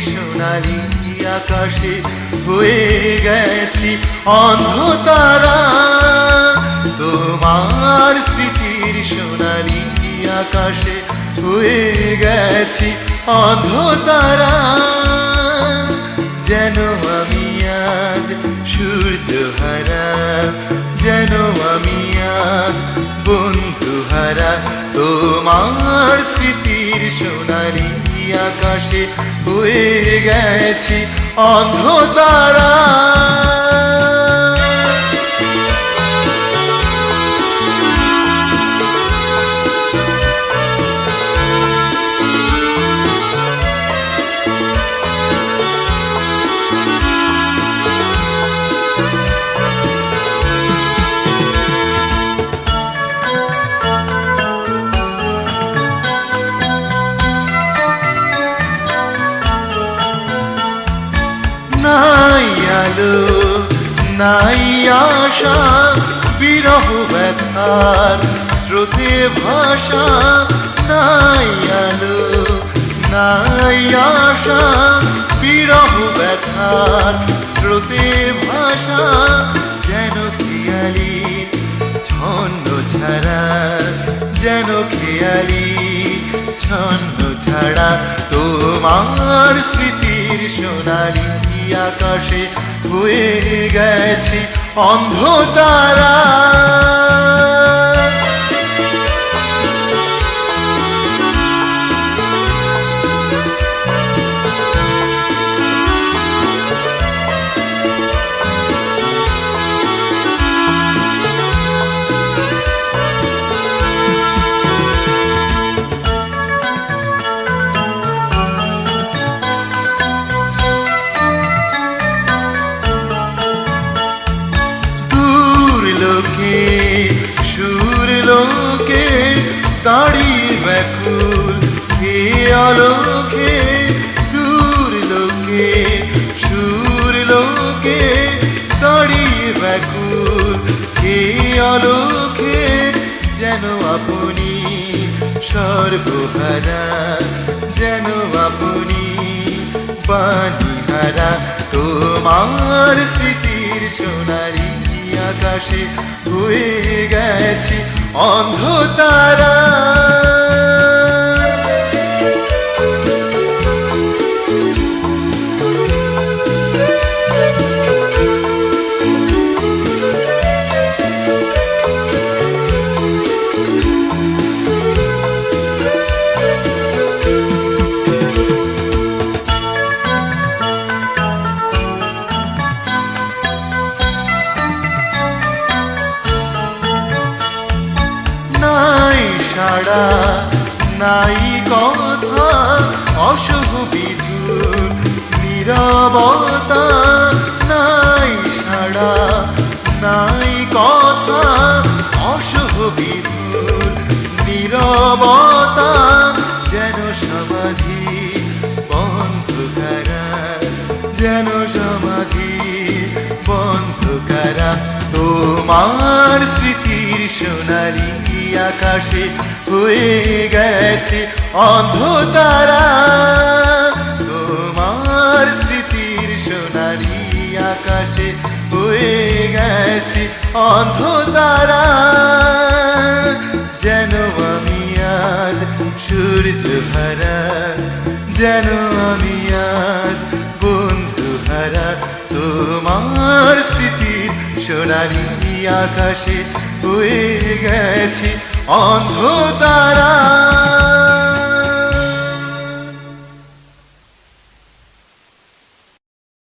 সোনালি আকাশে হয়ে গেছি অন্ধতারা। তোমার স্মৃতির সোনালি আকাশে হয়ে গেছি অন্ধতারা। যেন আমি আজ সূর্য হারা যেন আমি আজ বন্ধু হারা তোমার স্মৃতির সোনালি আকাশে হয়ে গেছি অন্ধতারা নাই আলো নাই আশা, বিরহ ব্যথার স্রোতে ভাষা, নাই আলো, নাই আশা, বিরহ ব্যথার স্রোতে ভাষা, যেন খেয়ালি ছন্ন ছাড়া, যেন খেয়ালি ছন্ন ছাড়া, তোমার স্মৃতির সোনালি আকাশে হয়ে গেছি অন্ধতারা দূর লোকে, সুর লোকে দাঁড়িয়ে ব্যাকুল হে আলোকে, দূর লোকে, সুর লোকে দাঁড়িয়ে ব্যাকুল হে আলোকে, যেন আপনি সর্বহারা, যেন আপনি পানিহারা তোমার সোনারি আকাশে হয়ে গেছি অন্ধতারা নাই সাড়া নাই কথা, অশুভ বিধুর নিরবতা, নাই ছাড়া নাই কথা, অশুভ বিধুর নিরবতা, যেন সমাধি বন্ধ করা যেন সমাধি বন্ধ করা তোমার স্মৃতির সোনালি আকাশে হয়ে গেছে অন্ধতারা তোমার স্মৃতির সোনালি আকাশে হয়ে গেছে অন্ধতারা যেন আমি আজ সূর্য হারা যেন আমি আজ বন্ধু হারা তোমার স্মৃতির সোনালি আকাশে হয়ে গেছি অন্ধতারা